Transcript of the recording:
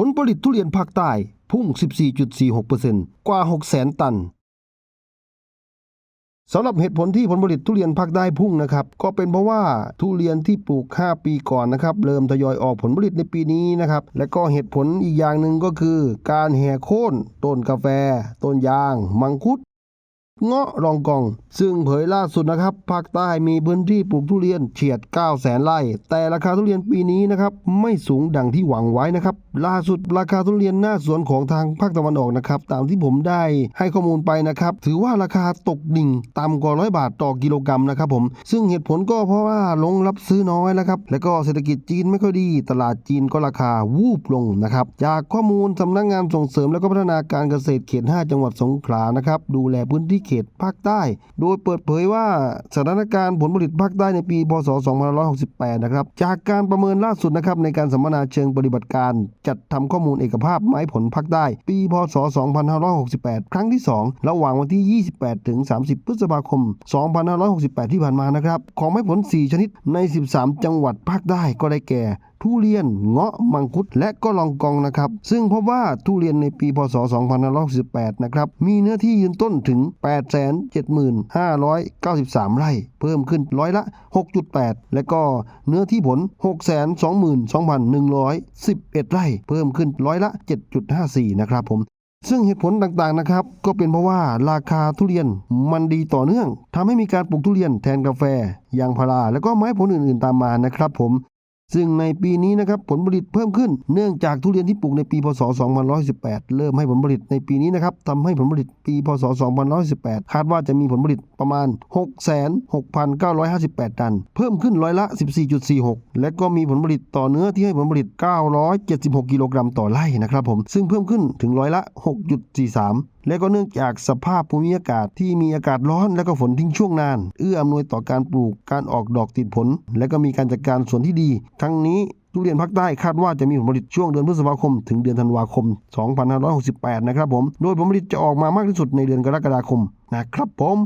ผลผลิตทุเรียนภาคใต้พุ่ง 14.46%กว่า 600,000 ตันสำหรับเหตุผลที่ผลผลิตทุเรียนภาคใต้พุ่งนะครับ ก็เป็นเพราะว่าทุเรียนที่ปลูก 5 ปีก่อนนะครับ เริ่มทยอยออกผลผลิตในปีนี้นะครับ และก็เหตุผลอีกอย่างหนึ่งก็คือ การแห่โค่นต้นกาแฟ ต้นยาง มังคุด เงาะรองกอง ซึ่งเผยล่าสุดนะครับภาคใต้มีพื้นที่ปลูกทุเรียนเฉียด9แสนไร่ แต่ราคาทุเรียนปีนี้นะครับไม่สูงดังที่หวังไว้นะครับล่าสุดราคาทุเรียนหน้าสวนของทางภาคตะวันออกนะครับตามที่ผมได้ให้ข้อมูลไปนะครับถือว่าราคาตกดิ่งต่ำกว่าร้อยบาทต่อกิโลกรัมนะครับผมซึ่งเหตุผลก็เพราะว่าลงรับซื้อน้อยนะครับและก็เศรษฐกิจจีนไม่ค่อยดี ตลาดจีนก็ราคาวูบลงนะครับจากข้อมูลสำนักงานส่งเสริมและก็พัฒนาการเกษตรเขต 5 จังหวัดสงขลานะครับดูแลพื้นที่เขตภาคใต้ โดยเปิดเผยว่าสถานการณ์ผลผลิตภาคใต้ในปีพศ 2568 นะครับ จากการประเมินล่าสุดนะครับในการสัมมนาเชิงปฏิบัติการ จัดทำข้อมูลเอกภาพไม้ผลภาคใต้ ปีพศ 2568 ครั้งที่ 2 ระหว่างวันที่ 28 ถึง 30 พฤษภาคม 2568 ที่ผ่านมานะครับ ของไม้ผล 4 ชนิดใน 13 จังหวัดภาคใต้ก็ได้แก่ ทุเรียนเงาะมังคุดและก็ลองกองนะครับ ซึ่งพบว่าทุเรียนในปีพศ 2568นะครับมีเนื้อที่ยืนต้นถึง 875,593 ไร่ เพิ่มขึ้นร้อยละ 6.8 และก็เนื้อที่ผล 622,111 ไร่ เพิ่มขึ้นร้อยละ 7.54 นะครับผมซึ่งเหตุผลต่างๆนะครับ ก็เป็นเพราะว่าราคาทุเรียนมันดีต่อเนื่องทำให้มีการปลูกทุเรียนแทนกาแฟยางพารา แล้วก็ไม้ผลอื่นๆตามมานะครับผม ซึ่งในปีนี้นะครับผลผลิตเพิ่มขึ้นเนื่องจากทุเรียนที่ปลูกในปีพศ2518 เริ่มให้ผลผลิตในปีนี้นะครับทำให้ผลผลิตปีพศ2518 คาดว่าจะมีผลผลิตประมาณ 66,958 ตัน เพิ่มขึ้นร้อยละ 14.46 และก็มีผลผลิตต่อเนื้อที่ให้ผลผลิต 976 กิโลกรัมต่อไร่นะครับผมซึ่งเพิ่มขึ้นถึงร้อยละ 6.43 และก็เนื่องจากสภาพภูมิอากาศที่มีอากาศร้อนและก็ฝนทิ้งช่วงนาน เอื้ออำนวยต่อการปลูกการออกดอกติดผล และก็มีการจัดการสวนที่ดี ทั้งนี้ทุเรียนภาคใต้คาดว่าจะมีผลผลิตช่วงเดือนพฤษภาคม ถึงเดือนธันวาคม 2568 นะครับผม โดยผลผลิตจะออกมามากที่สุดในเดือนกรกฎาคมนะครับผม